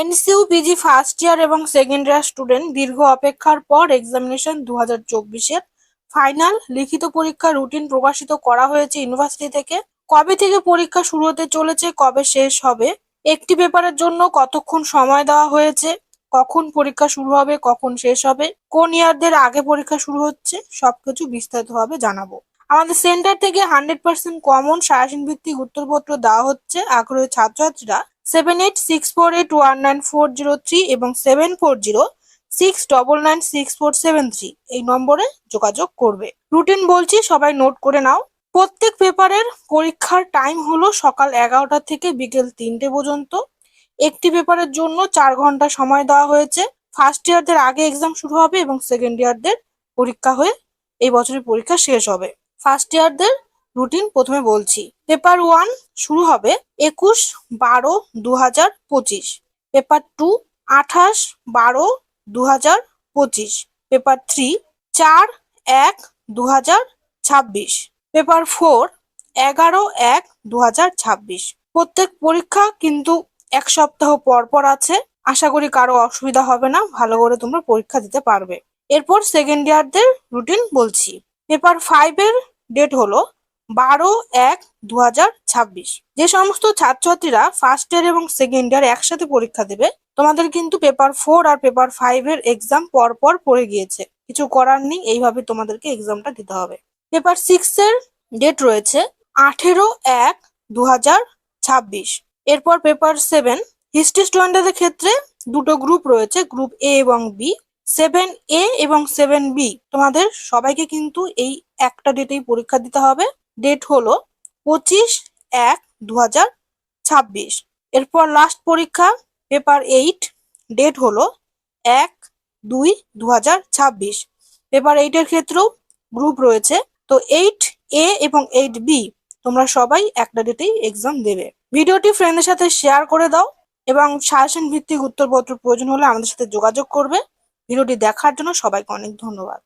এনসিউ PG first year এবং second year student দীর্ঘ অপেক্ষার পর এক্সামিনেশন দু হাজার চব্বিশের ফাইনাল লিখিত পরীক্ষার রুটিন প্রকাশিত করা হয়েছে ইউনিভার্সিটি থেকে। কবে থেকে পরীক্ষা শুরু হতে চলেছে, কবে শেষ হবে, একটি পেপারের জন্য কতক্ষণ সময় দেওয়া হয়েছে, কখন পরীক্ষা শুরু হবে, কখন শেষ হবে, কোন ইয়ারদের আগে পরীক্ষা শুরু হচ্ছে, সবকিছু বিস্তারিতভাবে জানাব। আমাদের সেন্টার থেকে হান্ড্রেড পার্সেন্ট কমন সারাসিন ভিত্তিক উত্তরপত্র দেওয়া হচ্ছে, আগ্রহী ছাত্রছাত্রীরা seven eight six four eight one nine four zero three এবং seven four zero six double nine six four seven three এই নম্বরে যোগাযোগ করবে। রুটিন বলছি, সবাই নোট করে নাও। প্রত্যেক পেপারের পরীক্ষার টাইম হলো সকাল এগারোটা থেকে বিকেল তিনটে পর্যন্ত। একটি পেপারের জন্য চার ঘণ্টা সময় দেওয়া হয়েছে। ফার্স্ট ইয়ারদের আগে এক্সাম শুরু হবে এবং সেকেন্ড ইয়ারদের পরীক্ষা হয়ে এই বছরের পরীক্ষা শেষ হবে। ফার্স্ট ইয়ারদের রুটিন প্রথমে বলছি। পেপার ওয়ান শুরু হবে একুশ বারো দু হাজার পঁচিশ। পেপার টু আঠাশ বারো দু হাজার পঁচিশ। পেপার থ্রি চার এক দু হাজার ছাব্বিশ। পেপার ফোর এগারো এক দু হাজার ছাব্বিশ। প্রত্যেক পরীক্ষা কিন্তু এক সপ্তাহ পর পর আছে। আশা করি কারও অসুবিধা হবে না, ভালো করে তোমরা পরীক্ষা দিতে পারবে। এরপর সেকেন্ড ইয়ারদের রুটিন বলছি। পেপার ফাইভের ডেট হলো বারো এক দু যে সমস্ত ছাত্রছাত্রীরা ফার্স্ট ইয়ার এবং সেকেন্ড ইয়ার একসাথে পরীক্ষা দেবে, তোমাদের কিন্তু পেপার ফোর আর পেপার ফাইভ এর এক্সাম পর পর পড়ে গিয়েছে। কিছু করার নেই, এইভাবে তোমাদেরকে এক্সামটা দিতে হবে। পেপার সিক্স এর ডেট রয়েছে আঠেরো এক দু এরপর পেপার সেভেন হিস্ট্রি স্টুডেন্টদের ক্ষেত্রে দুটো গ্রুপ রয়েছে গ্রুপ এ এবং বি সেভেন এ এবং সেভেন বি তোমাদের সবাইকে কিন্তু এই একটা ডেটেই পরীক্ষা দিতে হবে। ডেট হলো পঁচিশ এক দু ছাব্বিশ। এরপর লাস্ট পরীক্ষা পেপার এইট ডেট হলো এক দুই দু ছাব্বিশ। পেপার এইটের ক্ষেত্রেও গ্রুপ রয়েছে। তো এইট এ এবং এইট বি তোমরা সবাই একটা ডেটেই এক্সাম দেবে। ভিডিওটি ফ্রেন্ডের সাথে শেয়ার করে দাও এবং সাজেশন ভিত্তিক উত্তরপত্র প্রয়োজন হলে আমাদের সাথে যোগাযোগ করবে। ভিডিওটি দেখার জন্য সবাইকে অনেক ধন্যবাদ।